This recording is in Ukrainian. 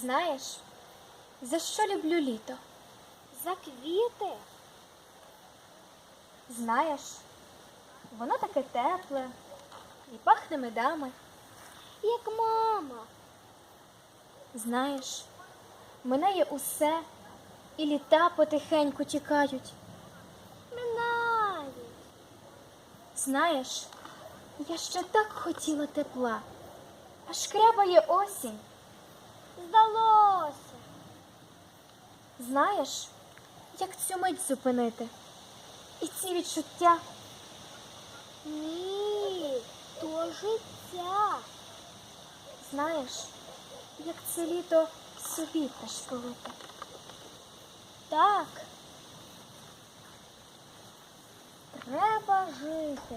Знаєш, за що люблю літо? За квіти. Знаєш, воно таке тепле і пахне медами. Як мама. Знаєш, минає усе, і літа потихеньку тікають. Минають. Знаєш, я ще так хотіла тепла, а шкрябає осінь. Здалося. Знаєш, як цю мить зупинити? І ці відчуття, Ні, то життя. знаєш, як це літо собі пришколити. Так. Треба жити.